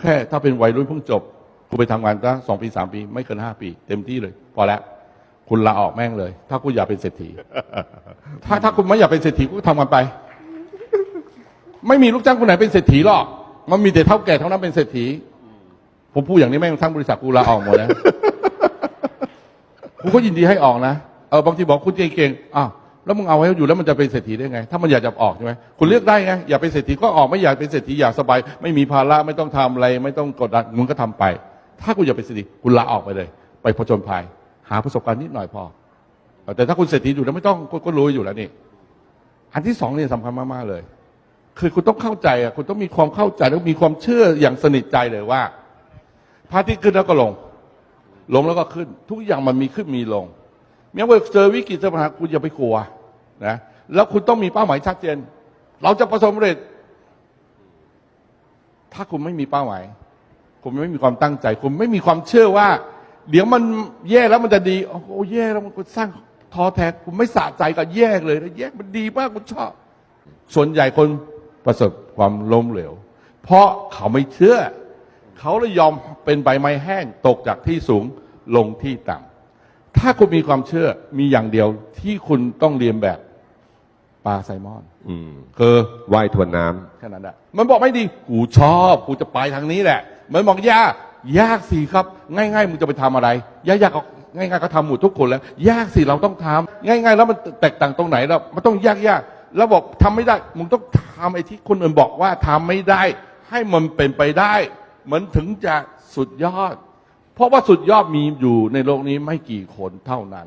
แค่ถ้าเป็นวัยรุ่นเพิ่งจบคุณไปทำงานก็สองปีสามปี ไม่เกินห้าปี เต็มที่เลย พอแล้วคุณลาออกแม่งเลย ถ้าคุณอยากเป็นเศรษฐี ถ้าถ้าคุณไม่อยากเป็นเศรษฐีก็ทำกันไป ไม่มีลูกจ้างคนไหนเป็นเศรษฐีหรอก มันมีแต่เท่าแก่เท่านั้นเป็นเศรษฐี ผมพูดอย่างนี้แม่งทั้งบริษัทกูลาออกหมดแล้วผมก็ยินดีให้ออกนะ เออบางทีบอกคุณเก่งๆอ้าว แล้วมึงเอาไว้อยู่แล้วมันจะเป็นเศรษฐีได้ไง ถ้ามันอยากจะออกใช่ไหมคุณเลือกได้ไงอยากเป็นเศรษฐีก็ออกไม่อยากเป็นเศรษฐีอยากสบาย ไม่มีภาระไม่ต้องทำอะไร ไม่ต้องกดดันมึงก็ทำไป ถ้าคุณอยากเป็นเศรษฐีคุณลาออกไปเลย ไปผจญภัย หาประสบการณ์นิดหน่อยพอ แต่ถ้าคุณเศรษฐีอยู่แล้วไม่ต้องก็รู้อยู่แล้วนี่อันที่สองเนี่ยสำคัญมากๆเลย คือคุณต้องเข้าใจอะคุณต้องมีความเข้าใจแล้วมีความเชื่ออย่างสนิทใจเลยว่าพระอาทิตย์ขึ้นแล้วก็ลง ลงแล้วก็ขึ้น ทุกอย่างมันมีขึ้นมีลงแม้ว่าเจอวิกฤตเจอปัญหาคุณอย่าไปกลัว นะแล้วคุณต้องมีเป้าหมายชัดเจน เราจะประสบความสำเร็จ ถ้าคุณไม่มีเป้าหมาย คุณไม่มีความตั้งใจ คุณไม่มีความเชื่อว่า เดี๋ยวมันแย่แล้วมันจะดี โอ้โหแย่แล้วมันก็สร้างท้อแท้คุณไม่สะใจกับแย่เลยนะแย่มันดีมากคุณชอบ ส่วนใหญ่คนประสบความล้มเหลว เพราะเขาไม่เชื่อ เขาเลยยอมเป็นใบไม้แห้งตกจากที่สูงลงที่ต่ำถ้าคุณมีความเชื่อมีอย่างเดียวที่คุณต้องเรียนแบบ ปลาไซมอน อืมคือว่ายทวนน้ำ แค่นั้นแหละมันบอกไม่ดี กูชอบ กูจะไปทางนี้แหละ มันบอกยากยากสิครับ ง่ายๆมึงจะไปทำอะไรยากๆก็ง่ายๆก็ทำหมดทุกคนแล้ว ยากสิเราต้องทำง่าย ๆ แล้วมันแตกต่างตรงไหนแล้วมันต้องยากๆแล้วบอกทำไม่ได้ มึงต้องทำไอ้ที่คนอื่นบอกว่าทำไม่ได้ ให้มันเป็นไปได้ มันถึงจะสุดยอด เพราะว่าสุดยอดมีอยู่ในโลกนี้ไม่กี่คนเท่านั้น